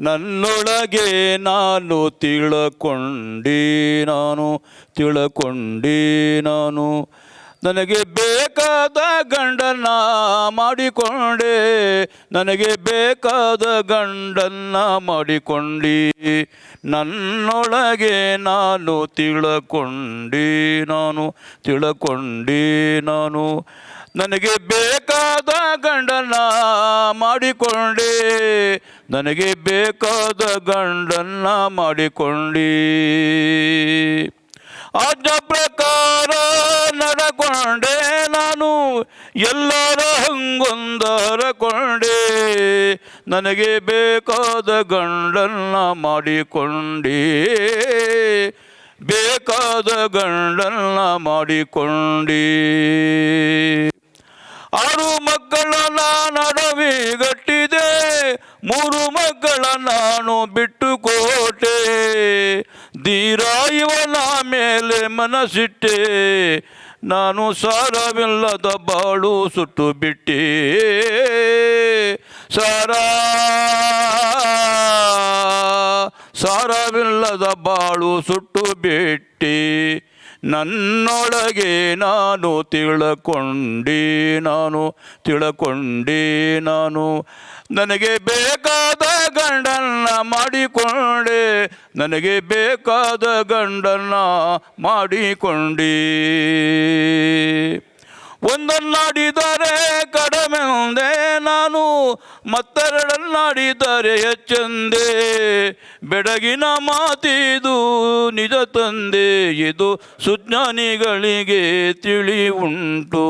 ನನ್ನೊಳಗೆ ನಾನು ತಿಳಕೊಂಡಿ ನಾನು ತಿಳಕೊಂಡಿ ನಾನು. ನನಗೆ ಬೇಕಾದ ಗಂಡನ್ನ ಮಾಡಿಕೊಂಡೆ. ನನಗೆ ಬೇಕಾದ ಗಂಡನ್ನ ಮಾಡಿಕೊಂಡಿ. ನನ್ನೊಳಗೆ ನಾನು ತಿಳಕೊಂಡಿ ನಾನು ತಿಳಕೊಂಡಿ ನಾನು. ನನಗೆ ಬೇಕಾದ ಗಂಡನ್ನ ಮಾಡಿಕೊಂಡೆ. ನನಗೆ ಬೇಕಾದ ಗಂಡನ್ನ ಮಾಡಿಕೊಂಡಿ ಆಜ್ಞ ಪ್ರಕಾರ ನಡಕೊಂಡೆ ನಾನು, ಎಲ್ಲರ ಹಂಗೊಂದರಕೊಂಡೆ ನನಗೆ ಬೇಕಾದ ಗಂಡನ್ನ ಮಾಡಿಕೊಂಡೆ. ಬೇಕಾದ ಗಂಡನ್ನ ಮಾಡಿಕೊಂಡಿ. ಆರು ಮಕ್ಕಳ ನಡವಿ ಗಟ್ಟಿದೆ ಮೂರು ಮಕ್ಕಳ ನಾನು ಬಿಟ್ಟು ಕೋಟೆ ಧೀರ ಇವನ ಮೇಲೆ ಮನಸ್ಸಿಟ್ಟೆ. ನಾನು ಸಾರವಿಲ್ಲದ ಬಾಳು ಸುಟ್ಟು ಬಿಟ್ಟಿ. ಸಾರ, ಸಾರವಿಲ್ಲದ ಬಾಳು ಸುಟ್ಟು ಬಿಟ್ಟೆ. ನನ್ನೊಳಗೆ ನಾನು ತಿಳ್ಕೊಂಡೀ ನಾನು, ತಿಳ್ಕೊಂಡಿ ನಾನು. ನನಗೆ ಬೇಕಾದ ಗಂಡನ್ನ ಮಾಡಿಕೊಂಡೆ, ನನಗೆ ಬೇಕಾದ ಗಂಡನ್ನ ಮಾಡಿಕೊಂಡಿ. ಒಂದನ್ನಾಡಿದರೆ ಕಡಿಮೆಂದೆ ನಾನು ಮತ್ತೆರಡನ್ನಾಡಿದರೆ ಎಚ್ಚಂದೆ. ಬೆಡಗಿನ ಮಾತಿದು ನಿಜ ತಂದೆ. ಇದು ಸುಜ್ಞಾನಿಗಳಿಗೆ ತಿಳಿ ಉಂಟು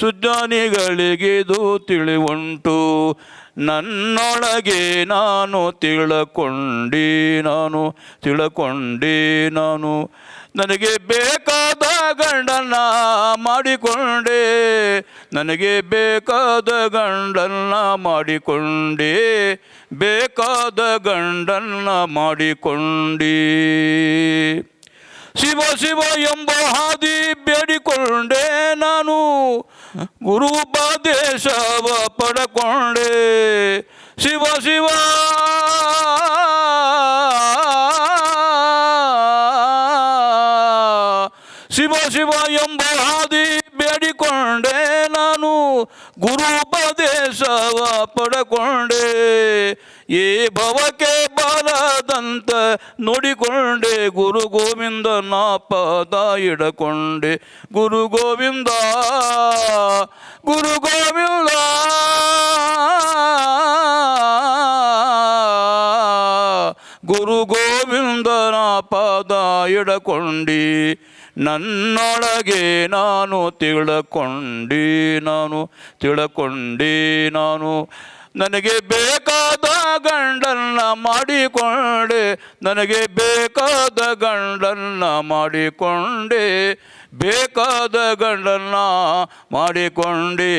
ಸುಜ್ಞಾನಿಗಳಿಗೆ ಇದು ತಿಳಿ ಉಂಟು ನನ್ನೊಳಗೆ ನಾನು ತಿಳಕೊಂಡಿ ನಾನು ತಿಳಕೊಂಡಿ ನಾನು. ನನಗೆ ಬೇಕಾದ ಗಂಡನ್ನ ಮಾಡಿಕೊಂಡೆ. ನನಗೆ ಬೇಕಾದ ಗಂಡನ್ನ ಮಾಡಿಕೊಂಡೆ. ಬೇಕಾದ ಗಂಡನ್ನ ಮಾಡಿಕೊಂಡಿ. ಶಿವ ಶಿವ ಎಂಬ ಹಾದಿ ಬೇಡಿಕೊಂಡೆ ನಾನು. ಗುರು ಉಪದೇಶವ ಪಡಕೊಂಡೆ. ಶಿವ ಶಿವ. ಶಿವ ಶಿವ ಎಂಬ ಹಾದಿ ಬೇಡಿಕೊಂಡೆ ನಾನು. ಗುರು ಉಪದೇಶವ ಪಡಕೊಂಡೆ. ಈ ಭವಕ್ಕೆ ಬಾಲದಂತ ನೋಡಿಕೊಂಡೆ ಗುರು ಗೋವಿಂದ ನಾ ಪಾದ ಇಡಕೊಂಡೆ. ಗುರು ಗೋವಿಂದ ಗುರು ಗೋವಿಂದ. ಗುರು ಗೋವಿಂದನ ಪಾದ ಇಡಕೊಂಡಿ. ನನ್ನೊಳಗೆ ನಾನು ತಿಳಕೊಂಡಿ ನಾನು ತಿಳಕೊಂಡಿ, ನಾನು ನನಗೆ ಬೇಕಾದ ಗಂಡನ್ನ ಮಾಡಿಕೊಂಡೆ. ನನಗೆ ಬೇಕಾದ ಗಂಡನ್ನ ಮಾಡಿಕೊಂಡೆ. ಬೇಕಾದ ಗಂಡನ್ನ ಮಾಡಿಕೊಂಡೆ.